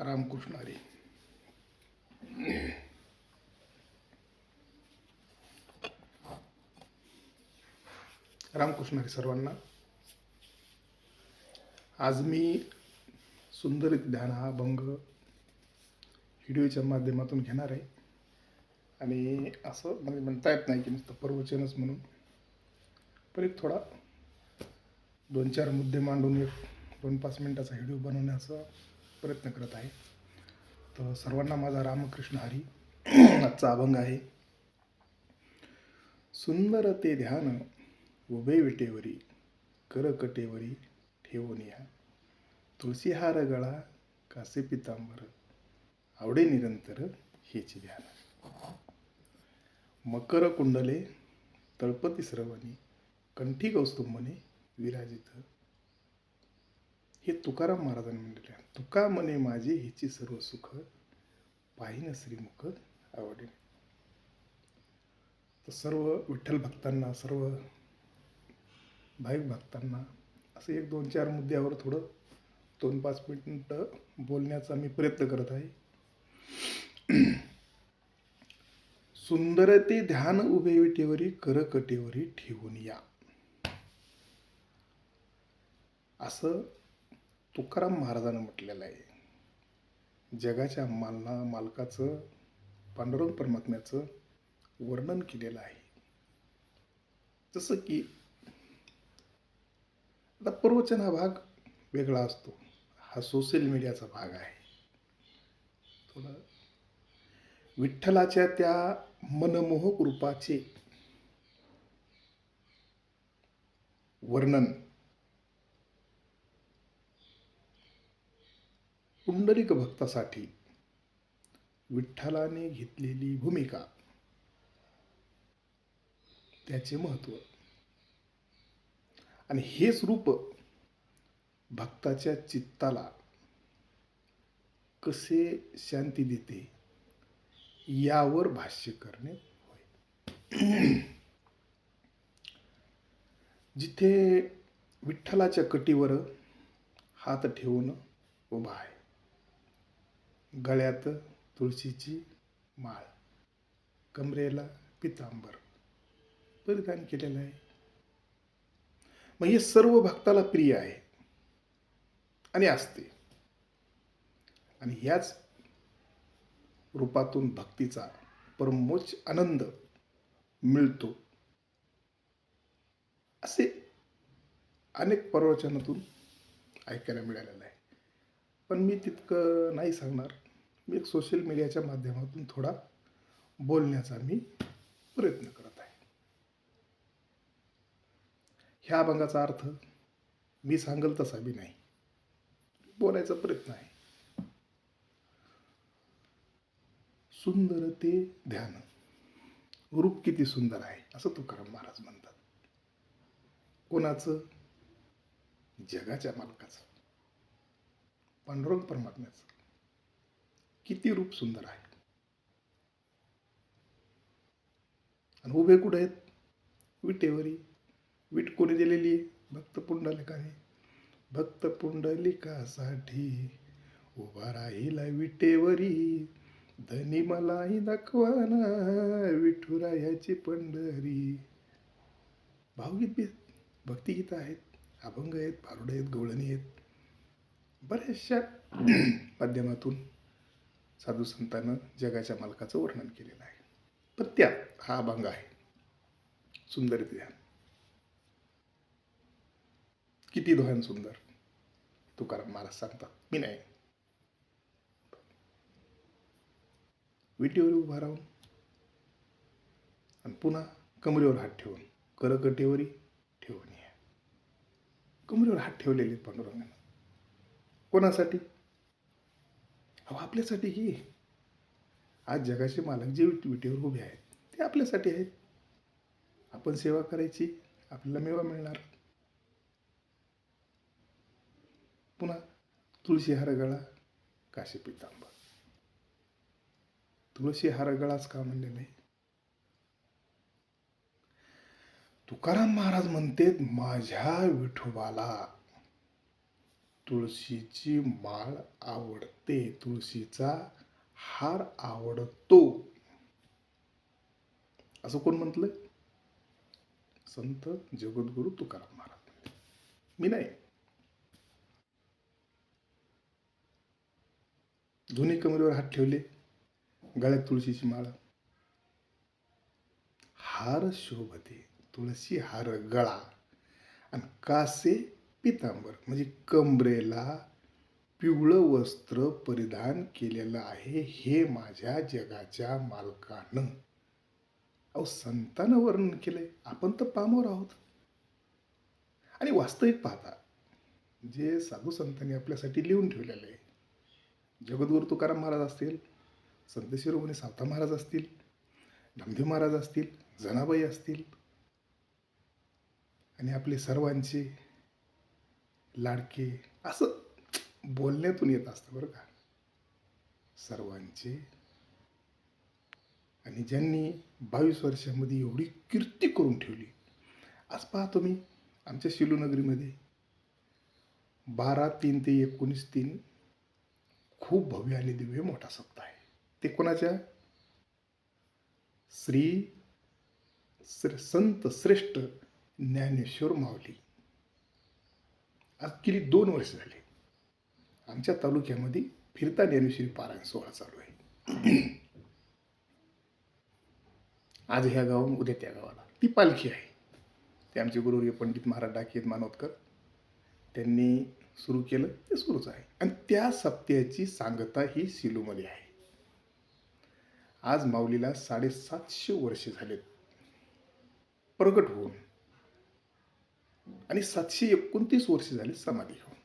रामकृष्ण हरी. रामकृष्ण हरी सर्वांना. आज मी सुंदर ध्यान हा भंग व्हिडिओच्या माध्यमातून घेणार आहे. आणि असं म्हणजे म्हणता येत नाही की नुसतं प्रवचनच म्हणून. पण एक थोडा दोन चार मुद्दे मांडून एक दोन पाच मिनटाचा व्हिडिओ बनवण्याचा प्रयत्न करत आहे. तर सर्वांना माझा रामकृष्ण हरी आजचा अभंग आहे. सुंदर ते ध्यान उभे विटेवरी करकटेवरी ठेवून या. तुळशीहार गळा कासे पितांबर आवडे निरंतर हेची ध्यान. मकर कुंडले तळपती श्रवणी कंठी कौस्तुंभने विराजित. हे तुकाराम महाराजांनी म्हणलेले आहे. तुका मने माझे हिची सर्व सुख पाहिन श्रीमुख आवडे तर सर्व विठ्ठल भक्तांना सर्व भाविक भक्तांना असे एक दोन चार मुद्द्यावर थोडं दोन पाच मिनटं बोलण्याचा मी प्रयत्न करत आहे. सुंदर ते ध्यान उभे विटेवरी करकटेवरी ठेवून या. असं तुकाराम महाराजानं म्हटलेलं आहे जगाच्या मालना मालकाचं पांडुरंग परमात्म्याचं वर्णन केलेलं आहे. जसं की आता प्रवचन हा भाग वेगळा असतो. हा सोशल मीडियाचा भाग आहे. थोडं विठ्ठलाच्या त्या मनमोहक रूपाचे वर्णन पुंडलिक भक्तासाठी विठ्ठलाने घेतलेली भूमिका. त्याचे महत्त्व. आणि हेच रूप भक्ताच्या चित्ताला कसे शांती देते यावर भाष्य करणे होय. जिथे विठ्ठलाच्या कटीवर हात ठेवून उभा आहे गळ्यात तुळशीची माळ कमरेला पितांबर. परिधान केलेलं आहे. मग हे सर्व भक्ताला प्रिय आहे. आणि असते. आणि ह्याच रूपातून भक्तीचा परमोच्च आनंद मिळतो. असे अनेक प्रवचनातून ऐकायला मिळालेलं आहे. पण मी तितकं नाही सांगणार. मी एक सोशल मीडियाच्या माध्यमातून थोडा बोलण्याचा मी प्रयत्न करत आहे. ह्या अभंगाचा अर्थ मी सांगल तसा बी नाही. बोलायचा प्रयत्न आहे. सुंदर ते ध्यान. रूप किती सुंदर आहे असं तुकाराम महाराज म्हणतात. कोणाचं? जगाच्या मालकाचं. पांडुरंग परमात्म्याचं. किती रूप सुंदर आहे. आणि उभे कुठे आहेत? विटेवरी. विट कोणी दिलेली आहे? भक्त पुंडलिकाने. भक्त पुंडलिकासाठी उभा राहिला विटेवरी. धनी मलाही दाखवाना विठुरायाची पंढरी. भावगीत बी भक्तिगीत आहेत. अभंग आहेत. भारुडे आहेत. गवळणी आहेत. बऱ्याचशा माध्यमातून साधू संतानं जगाच्या मालकाचं वर्णन केलेलं आहे. पण त्यात हा अभंग आहे. सुंदर ध्यान. किती ध्यान सुंदर? तुकाराम महाराज सांगतात. मी नाही. विटीवर उभा राहून आणि पुन्हा कमरेवर हात ठेवून करकटेवरी ठेवून या. कमरेवर हात ठेवलेले पांडुरंगाने. कोणासाठी? अहो आपल्यासाठी की आज जगाचे मालक जे विट- विटेवर उभे आहेत ते आपल्यासाठी आहेत. आपण सेवा करायची आपल्याला मेवा मिळणार. पुन्हा तुळशी हरगळा काशी पितांबा तुळशी हरगळाच का म्हणले नाही? तुकाराम महाराज म्हणतेत माझ्या विठोबाला तुळशीची माळ आवडते. तुळशीचा हार आवडतो. असं कोण म्हटलंय संत जगद्गुरु तुकाराम महाराज. मी नाही. जुनी कमरेवर हात ठेवले. गळ्यात तुळशीची माळ. हार शोभते. तुळशी हार गळा. आणि कासे पितांबर म्हणजे कमरेला पिवळं वस्त्र परिधान केलेलं आहे हे माझ्या जगाच्या मालकानं. अहो संतानं वर्णन केलंय. आपण तर पामोर आहोत. आणि वास्तविक पाहता जे साधू संतांनी आपल्यासाठी लिहून ठेवलेलं आहे जगद्गुरु तुकाराम महाराज असतील संत शिरोमणी सावता महाराज असतील नामदेव महाराज असतील जनाबाई असतील आणि आपले सर्वांचे लाडके असं बोलण्यातून येत असतं बरं का. सर्वांचे. आणि ज्यांनी बावीस वर्षामध्ये एवढी कीर्ती करून ठेवली. आज पाहतो मी आमच्या शिलूनगरीमध्ये बारा तीन ते एकोणीस तीन खूप भव्य आणि दिव्य मोठा सप्ताह आहे. ते कोणाच्या? श्री श्र- संत श्रेष्ठ ज्ञानेश्वर माऊली. आज गेली दोन वर्ष झाली. आमच्या तालुक्यामध्ये फिरता ज्ञानेश्वरी पारायण सोहळा चालू आहे. आज ह्या गावाहून उद्या त्या गावाला. ती पालखी आहे. ते आमचे गुरुवर्य पंडित महाराज डाकेत मानवतकर त्यांनी सुरू केलं ते सुरूच आहे. आणि त्या सप्त्याची सांगता ही सिलूमध्ये आहे. आज माऊलीला साडेसातशे वर्ष झालेत. प्रगट होऊन आणि सातशे एकोणतीस वर्ष झाले समाधी होऊन.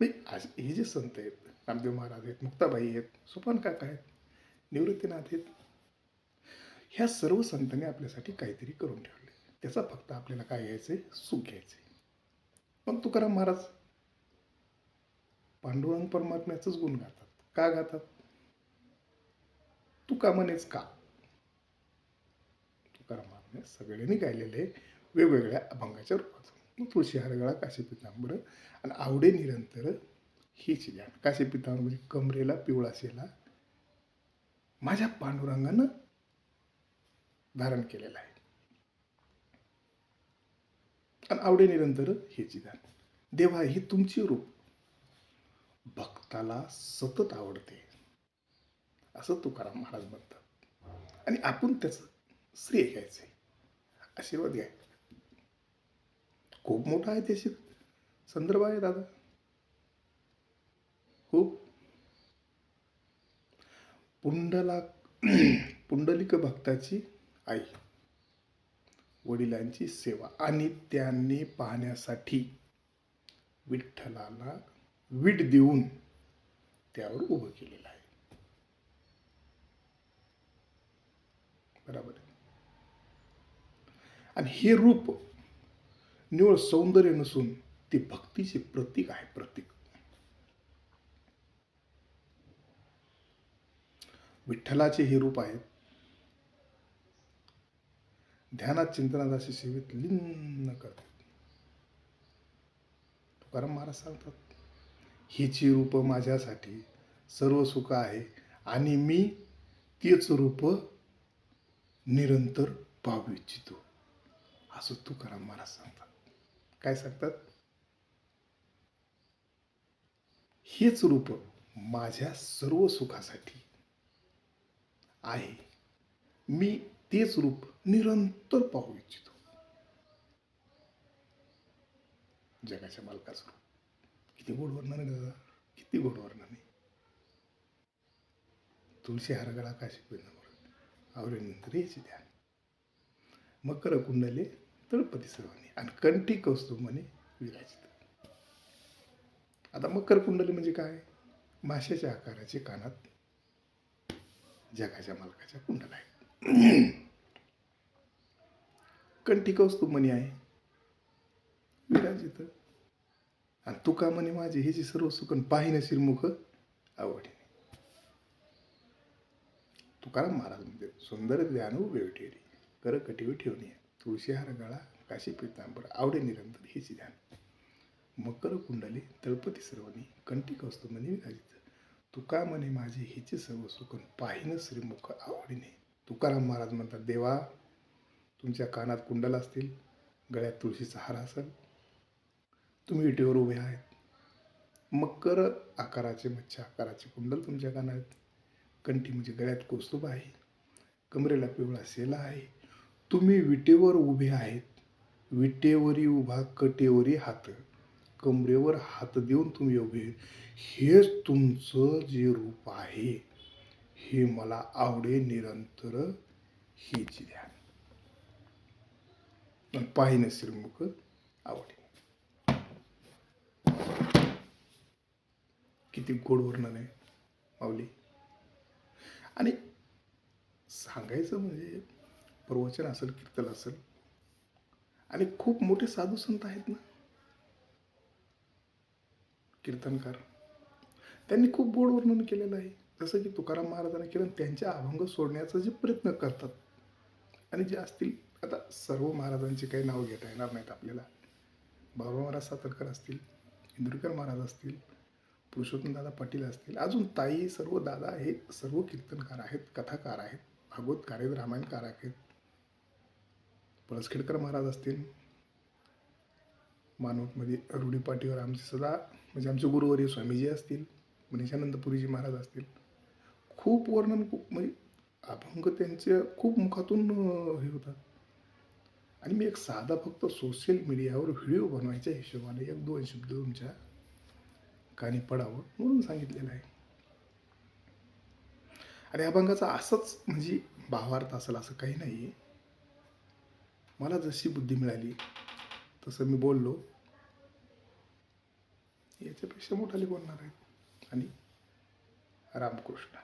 नाही, आज हे जे संत आहेत रामदेव महाराज आहेत मुक्ताबाई आहेत सुपन काका आहेत निवृत्तीनाथ आहेत ह्या सर्व संतांनी आपल्यासाठी काहीतरी करून ठेवले. त्याचा फक्त आपल्याला काय घ्यायचंय? सुख घ्यायचंय. मग तुकाराम महाराज पांडुरंग परमात्म्याचंच गुण गातात. का गातात? तुका म्हणेच का? तुकाराम सगळ्यांनी गायलेले वेगवेगळ्या अभंगाच्या रूपात तुळशी हरगळा काशी पितांबर आणि आवडे निरंतर हीच ध्यान काशी पितांबर म्हणजे कमरेला पिवळा शेला माझ्या पांडुरंगानं धारण केलेलं आहे. आणि आवडे निरंतर हेच ध्यान देवा ही तुमची रूप भक्ताला सतत आवडते. असं तुकाराम महाराज म्हणतात. आणि आपण त्याचं श्रेय घ्यायचंय. आशीर्वाद घ्या. खूप मोठा आहे त्याशी संदर्भ आहे दादा. खूप. पुंडला पुंडलिक भक्ताची आई. वडिलांची सेवा. आणि त्यांनी पाहण्यासाठी विठ्ठलाला वीट देऊन त्यावर उभं केलेलं आहे बरोबर आहे. आणि हे रूप निवळ सौंदर्य नसून ते भक्तीचे प्रतीक आहे प्रतीक. विठ्ठलाचे हे रूप आहेत. ध्यानात चिंतनात असे सेवेत लीन करतात. तुकाराम महाराज सांगतात हिची रूप माझ्यासाठी सर्व सुख आहे आणि मी तेच रूप निरंतर पाहू इच्छितो. असं तुकाराम महाराज सांगतात काय सांगतात? हेच रूप माझ्या सर्व सुखासाठी आहे. मी तेच रूप निरंतर पाहू इच्छितो. जगाच्या मालकाचं रूप. किती गोड वर्णन आहे दादा. किती गोड वर्णन आहे. तुळशी हरगळा काशी पिंदवर आवरेनंतर द्या मकर कुंडले तळपती सर्वांनी आणि कंठी कौस्तुभ म्हणे विराजित. आता मकर कुंडली म्हणजे काय? माशाच्या आकाराचे कानात जगाच्या मालकाच्या कुंडल आहे कंठी कौस्तुभ म्हणे आहे. विराजित. आणि तुका म्हणे माझे हे जे सर्व सुकन पाहिन शिरमुख आवडीने. तुकाराम महाराज म्हणजे सुंदर ज्ञान उभे ठेवली कर कटिवी ठेवणे. तुळशीहार गळा काशी पितांबर आवडे निरंतर हेच ध्यान मकर कुंडले तळपती सर्वनी कंठी कौस्तुभ म्हणे विराजित तुका म्हणे माझे हिचे सर्व सुखन पाहिन श्रीमुख आवडीने तुकाराम महाराज म्हणतात देवा तुमच्या कानात कुंडल असतील गळ्यात तुळशीचा हार असेल तुम्ही विटेवर उभे आहेत मकर आकाराचे मच्छा आकाराचे कुंडल तुमच्या कानात आहेत कंठी म्हणजे गळ्यात कौस्तुभ आहे कमरेला पिवळा सेला आहे तुम्ही विटेवर उभे आहेत. विटेवरी उभा कटेवरी हात. कमरेवर हात देऊन तुम्ही उभे आहेत. हेच तुमचं जे रूप आहे हे मला आवडे निरंतर हेच ध्यान पण नसेल मुख आवडे. किती गोड वर्णन आहे माऊली. आणि सांगायचं म्हणजे प्रवचन असेल कीर्तन असेल. आणि खूप मोठे साधू संत आहेत ना. कीर्तनकार. त्यांनी खूप गोड वर्णन केलेलं आहे. जसं की तुकाराम महाराजांनी केलं त्यांच्या अभंग सोडण्याचा जे प्रयत्न करतात. आणि जे असतील आता सर्व महाराजांचे काही नाव घेता येणार नाहीत आपल्याला. बाबा महाराज सातरकर असतील इंदुरकर महाराज असतील पुरुषोत्तम दादा पाटील असतील अजून ताई सर्व दादा हे सर्व कीर्तनकार आहेत कथाकार आहेत भागवतकार आहेत रामायणकार आहेत. पळसखेडकर महाराज असतील. मानवतमध्ये रुडी पाटीवर आमचे सदा म्हणजे आमचे गुरुवर्य स्वामीजी असतील मनीषानंद पुरीजी महाराज असतील. खूप वर्णन खूप म्हणजे अभंग त्यांच्या खूप मुखातून हे होतात. आणि मी एक साधा फक्त सोशल मीडियावर व्हिडिओ बनवायच्या हिशोबाने एक दोन शब्द तुमच्या कानी पडावं म्हणून सांगितलेलं आहे. आणि अभंगाचा असंच म्हणजे भावार्थ असेल असं काही नाही आहे मला जशी बुद्धी मिळाली तसं मी बोललो. याच्यापेक्षा मोठाले बोलणार आहेत. आणि रामकृष्ण